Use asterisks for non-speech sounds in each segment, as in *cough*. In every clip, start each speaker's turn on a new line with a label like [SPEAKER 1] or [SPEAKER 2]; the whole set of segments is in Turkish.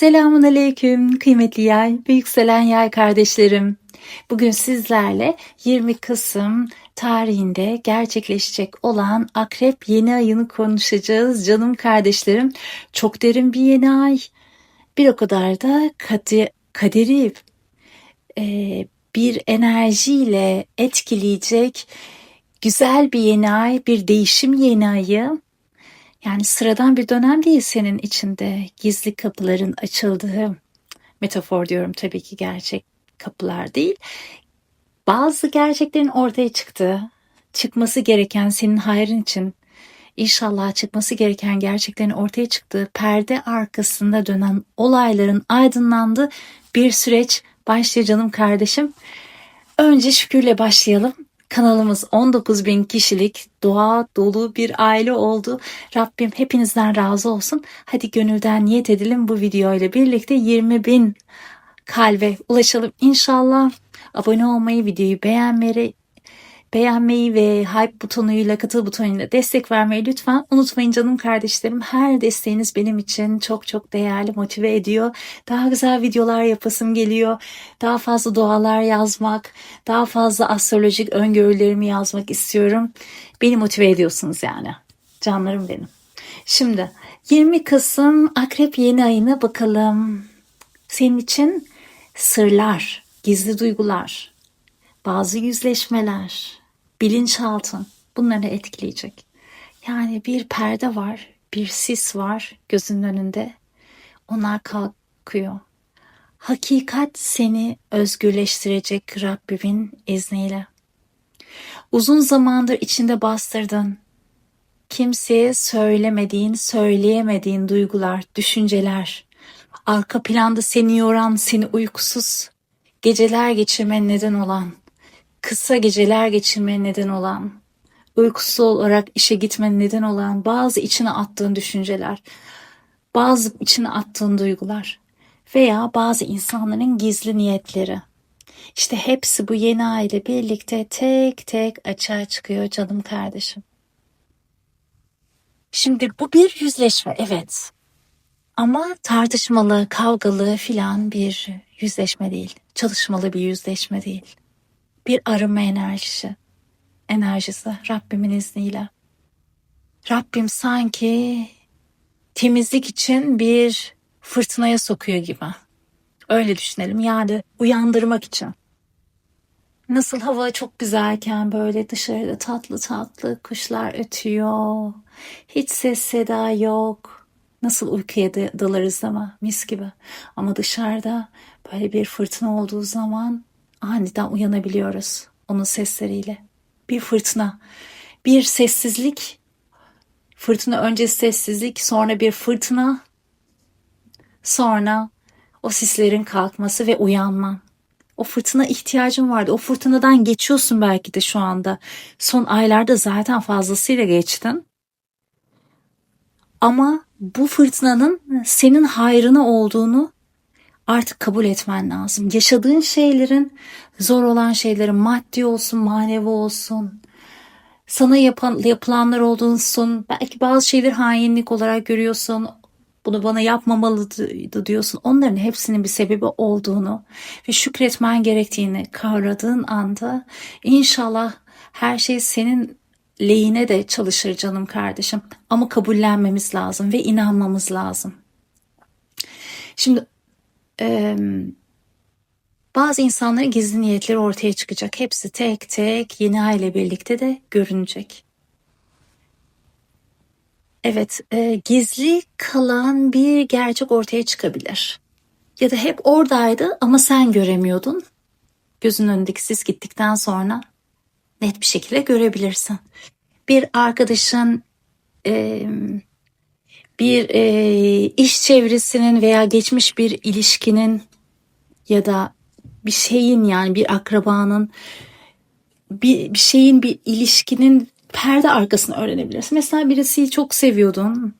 [SPEAKER 1] Selamun Aleyküm kıymetli yay ve yükselen yay kardeşlerim. Bugün sizlerle 20 Kasım tarihinde gerçekleşecek olan Akrep yeni ayını konuşacağız canım kardeşlerim. Çok derin bir yeni ay. Bir o kadar da kade, kaderi e, bir enerjiyle etkileyecek güzel bir yeni ay, bir değişim yeni ayı. Yani sıradan bir dönem değil senin içinde gizli kapıların açıldığı metafor diyorum tabii ki gerçek kapılar değil. Bazı gerçeklerin ortaya çıktığı, çıkması gereken senin hayrın için inşallah çıkması gereken gerçeklerin ortaya çıktığı perde arkasında dönen olayların aydınlandığı bir süreç başlıyor canım kardeşim. Önce şükürle başlayalım. Kanalımız 19 bin kişilik doğa dolu bir aile oldu. Rabbim hepinizden razı olsun. Hadi gönülden niyet edelim bu video ile birlikte 20 bin kalbe ulaşalım inşallah. Abone olmayı, videoyu beğenmeyi, beğenmeyi ve hype butonuyla katıl butonuyla destek vermeyi lütfen unutmayın canım kardeşlerim. Her desteğiniz benim için çok çok değerli motive ediyor. Daha güzel videolar yapasım geliyor. Daha fazla dualar yazmak, daha fazla astrolojik öngörülerimi yazmak istiyorum. Beni motive ediyorsunuz yani. Canlarım benim. Şimdi 20 Kasım Akrep yeni ayına bakalım. Senin için sırlar, gizli duygular, bazı yüzleşmeler, bilinçaltın bunları etkileyecek. Yani bir perde var, bir sis var gözünün önünde. Onlar kalkıyor. Hakikat seni özgürleştirecek Rabbimin izniyle. Uzun zamandır içinde bastırdın. Kimseye söylemediğin, söyleyemediğin duygular, düşünceler, arka planda seni yoran, seni uykusuz geceler geçirmen neden olan, kısa geceler geçirmeye neden olan, uykusuz olarak işe gitmene neden olan bazı içine attığın düşünceler, bazı içine attığın duygular veya bazı insanların gizli niyetleri. İşte hepsi bu yeni aile birlikte tek tek açığa çıkıyor canım kardeşim. Şimdi bu bir yüzleşme evet. Ama tartışmalı, kavgalı filan bir yüzleşme değil. Çalışmalı bir yüzleşme değil bir arınma enerjisi. Enerjisi Rabbimin izniyle. Rabbim sanki temizlik için bir fırtınaya sokuyor gibi. Öyle düşünelim yani uyandırmak için. Nasıl hava çok güzelken böyle dışarıda tatlı tatlı kuşlar ötüyor. Hiç ses seda yok. Nasıl uykuya dalarız ama mis gibi. Ama dışarıda böyle bir fırtına olduğu zaman aniden uyanabiliyoruz onun sesleriyle. Bir fırtına, bir sessizlik, fırtına önce sessizlik, sonra bir fırtına, sonra o sislerin kalkması ve uyanma. O fırtına ihtiyacın vardı. O fırtınadan geçiyorsun belki de şu anda. Son aylarda zaten fazlasıyla geçtin. Ama bu fırtınanın senin hayrına olduğunu artık kabul etmen lazım. Yaşadığın şeylerin zor olan şeylerin maddi olsun, manevi olsun. Sana yapan, yapılanlar son belki bazı şeyler hainlik olarak görüyorsun. Bunu bana yapmamalıydı diyorsun. Onların hepsinin bir sebebi olduğunu ve şükretmen gerektiğini kavradığın anda inşallah her şey senin lehine de çalışır canım kardeşim. Ama kabullenmemiz lazım ve inanmamız lazım. Şimdi e, bazı insanların gizli niyetleri ortaya çıkacak. Hepsi tek tek yeni aile birlikte de görünecek. Evet, e, gizli kalan bir gerçek ortaya çıkabilir. Ya da hep oradaydı ama sen göremiyordun. Gözün önündeki sis gittikten sonra net bir şekilde görebilirsin. Bir arkadaşın bir e, iş çevresinin veya geçmiş bir ilişkinin ya da bir şeyin yani bir akrabanın bir, bir şeyin bir ilişkinin perde arkasını öğrenebilirsin. Mesela birisiyi çok seviyordun.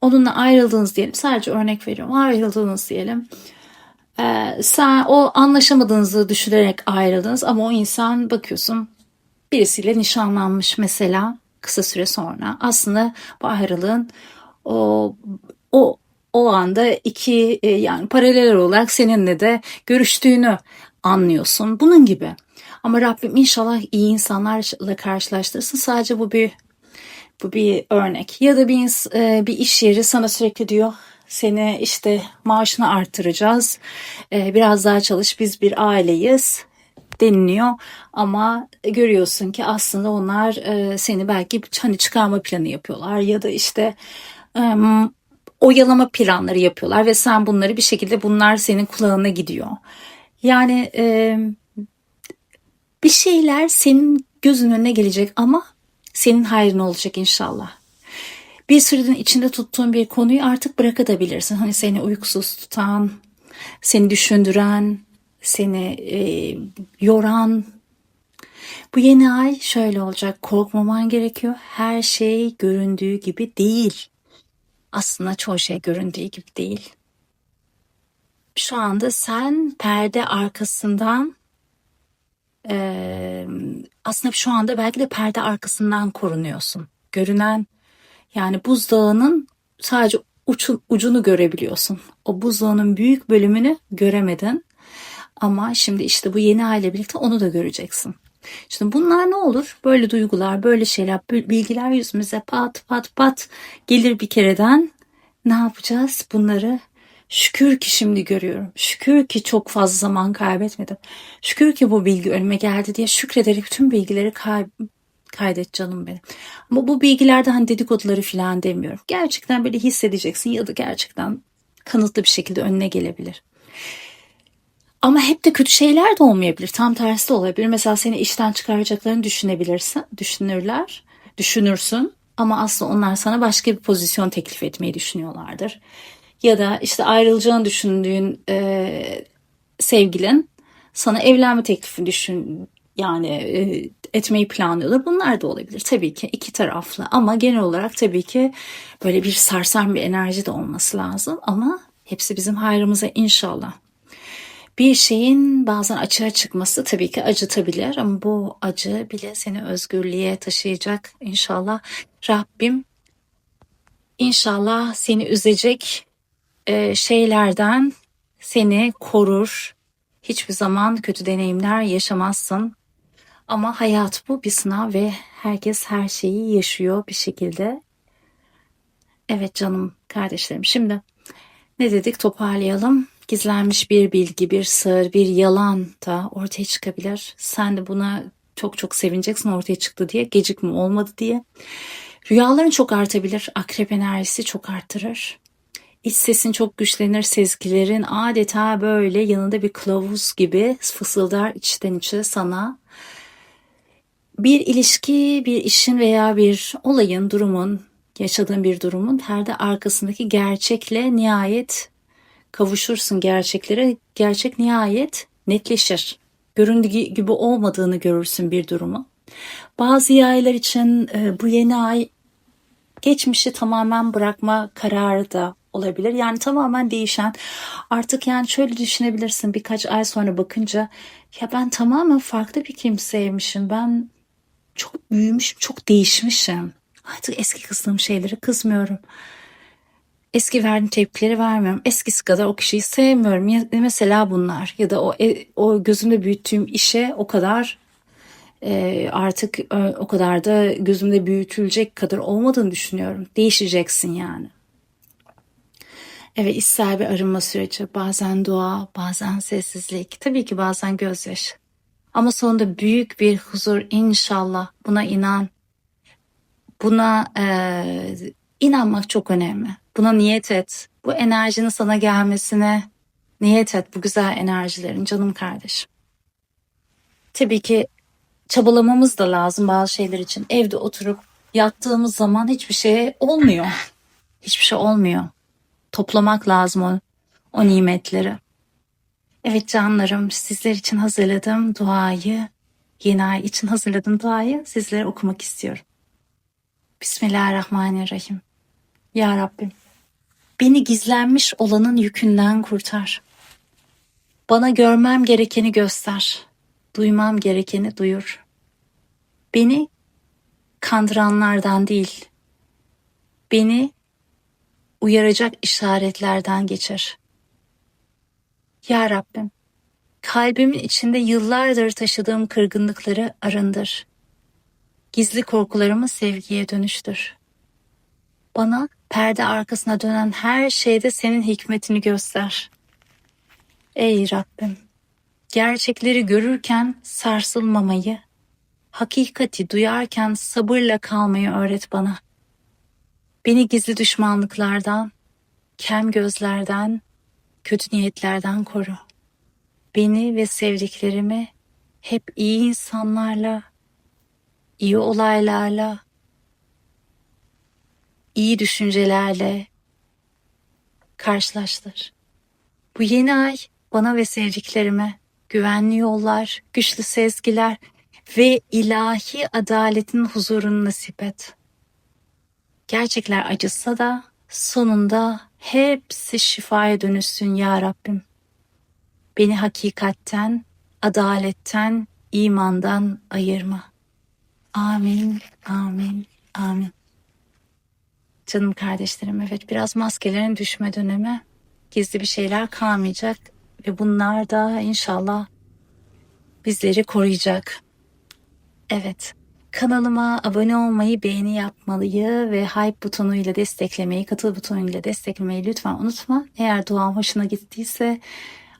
[SPEAKER 1] Onunla ayrıldınız diyelim. Sadece örnek veriyorum. Ayrıldınız diyelim. Ee, sen o anlaşamadığınızı düşünerek ayrıldınız ama o insan bakıyorsun birisiyle nişanlanmış mesela kısa süre sonra. Aslında bu ayrılığın o o o anda iki e, yani paralel olarak seninle de görüştüğünü anlıyorsun. Bunun gibi. Ama Rabbim inşallah iyi insanlarla karşılaştırsın. Sadece bu bir bu bir örnek. Ya da bir e, bir iş yeri sana sürekli diyor seni işte maaşını artıracağız. E, biraz daha çalış. Biz bir aileyiz deniliyor ama görüyorsun ki aslında onlar e, seni belki hani çıkarma planı yapıyorlar ya da işte oyalama planları yapıyorlar ve sen bunları bir şekilde bunlar senin kulağına gidiyor. Yani e, bir şeyler senin gözün önüne gelecek ama senin hayrına olacak inşallah. Bir süredir içinde tuttuğun bir konuyu artık bırakabilirsin. Hani seni uykusuz tutan, seni düşündüren, seni e, yoran. Bu yeni ay şöyle olacak. Korkmaman gerekiyor. Her şey göründüğü gibi değil. Aslında çoğu şey göründüğü gibi değil. Şu anda sen perde arkasından e, aslında şu anda belki de perde arkasından korunuyorsun. Görünen yani buzdağının sadece uçun, ucunu görebiliyorsun. O buzdağının büyük bölümünü göremedin. Ama şimdi işte bu yeni aile birlikte onu da göreceksin. Şimdi bunlar ne olur? Böyle duygular, böyle şeyler, bilgiler yüzümüze pat pat pat gelir bir kereden. Ne yapacağız? Bunları şükür ki şimdi görüyorum. Şükür ki çok fazla zaman kaybetmedim. Şükür ki bu bilgi önüme geldi diye şükrederek bütün bilgileri kay kaydet canım benim. Ama bu bilgilerde hani dedikoduları falan demiyorum. Gerçekten böyle hissedeceksin ya da gerçekten kanıtlı bir şekilde önüne gelebilir. Ama hep de kötü şeyler de olmayabilir. Tam tersi de olabilir. Mesela seni işten çıkaracaklarını düşünebilirsin, düşünürler, düşünürsün. Ama aslında onlar sana başka bir pozisyon teklif etmeyi düşünüyorlardır. Ya da işte ayrılacağını düşündüğün e, sevgilin sana evlenme teklifi düşün yani e, etmeyi planlıyorlar. Bunlar da olabilir tabii ki iki taraflı ama genel olarak tabii ki böyle bir sarsan bir enerji de olması lazım ama hepsi bizim hayrımıza inşallah. Bir şeyin bazen açığa çıkması tabii ki acıtabilir ama bu acı bile seni özgürlüğe taşıyacak inşallah. Rabbim inşallah seni üzecek e, şeylerden seni korur. Hiçbir zaman kötü deneyimler yaşamazsın. Ama hayat bu bir sınav ve herkes her şeyi yaşıyor bir şekilde. Evet canım kardeşlerim. Şimdi ne dedik toparlayalım. Gizlenmiş bir bilgi, bir sır, bir yalan da ortaya çıkabilir. Sen de buna çok çok sevineceksin ortaya çıktı diye. Gecikme olmadı diye. Rüyaların çok artabilir. Akrep enerjisi çok arttırır. İç sesin çok güçlenir. Sezgilerin adeta böyle yanında bir kılavuz gibi fısıldar içten içe sana bir ilişki, bir işin veya bir olayın, durumun, yaşadığın bir durumun perde arkasındaki gerçekle nihayet kavuşursun gerçeklere. Gerçek nihayet netleşir. Göründüğü gibi olmadığını görürsün bir durumu. Bazı yaylar için e, bu yeni ay geçmişi tamamen bırakma kararı da olabilir. Yani tamamen değişen. Artık yani şöyle düşünebilirsin birkaç ay sonra bakınca ya ben tamamen farklı bir kimseymişim. Ben çok büyümüşüm, çok değişmişim. Artık eski kızdığım şeyleri kızmıyorum. Eski verdiğim tepkileri vermiyorum. Eskisi kadar o kişiyi sevmiyorum. Ya, mesela bunlar ya da o e, o gözümde büyüttüğüm işe o kadar e, artık e, o kadar da gözümde büyütülecek kadar olmadığını düşünüyorum. Değişeceksin yani. Evet içsel bir arınma süreci. Bazen dua, bazen sessizlik. Tabii ki bazen gözyaşı. Ama sonunda büyük bir huzur inşallah. Buna inan. Buna e, inanmak çok önemli. Buna niyet et. Bu enerjinin sana gelmesine niyet et. Bu güzel enerjilerin canım kardeşim. Tabii ki çabalamamız da lazım bazı şeyler için. Evde oturup yattığımız zaman hiçbir şey olmuyor. *laughs* Hiçbir şey olmuyor. Toplamak lazım o, o nimetleri. Evet canlarım sizler için hazırladığım duayı, yeni ay için hazırladığım duayı sizlere okumak istiyorum. Bismillahirrahmanirrahim. Ya Rabbim, beni gizlenmiş olanın yükünden kurtar. Bana görmem gerekeni göster, duymam gerekeni duyur. Beni kandıranlardan değil, beni uyaracak işaretlerden geçir. Ya Rabbim, kalbimin içinde yıllardır taşıdığım kırgınlıkları arındır. Gizli korkularımı sevgiye dönüştür. Bana perde arkasına dönen her şeyde senin hikmetini göster. Ey Rabbim, gerçekleri görürken sarsılmamayı, hakikati duyarken sabırla kalmayı öğret bana. Beni gizli düşmanlıklardan, kem gözlerden, kötü niyetlerden koru. Beni ve sevdiklerimi hep iyi insanlarla, iyi olaylarla, iyi düşüncelerle karşılaştır. Bu yeni ay bana ve sevdiklerime güvenli yollar, güçlü sezgiler ve ilahi adaletin huzurunu nasip et. Gerçekler acısa da sonunda hepsi şifaya dönüşsün ya Rabbim. Beni hakikatten, adaletten, imandan ayırma. Amin, amin, amin. Canım kardeşlerim evet biraz maskelerin düşme dönemi. Gizli bir şeyler kalmayacak ve bunlar da inşallah bizleri koruyacak. Evet. Kanalıma abone olmayı, beğeni yapmalıyı ve hype butonuyla desteklemeyi, katıl butonuyla desteklemeyi lütfen unutma. Eğer duam hoşuna gittiyse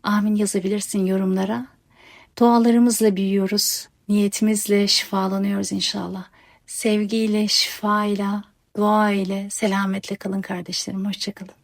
[SPEAKER 1] amin yazabilirsin yorumlara. Dualarımızla büyüyoruz. Niyetimizle şifalanıyoruz inşallah. Sevgiyle, şifayla, dua ile, selametle kalın kardeşlerim. Hoşçakalın.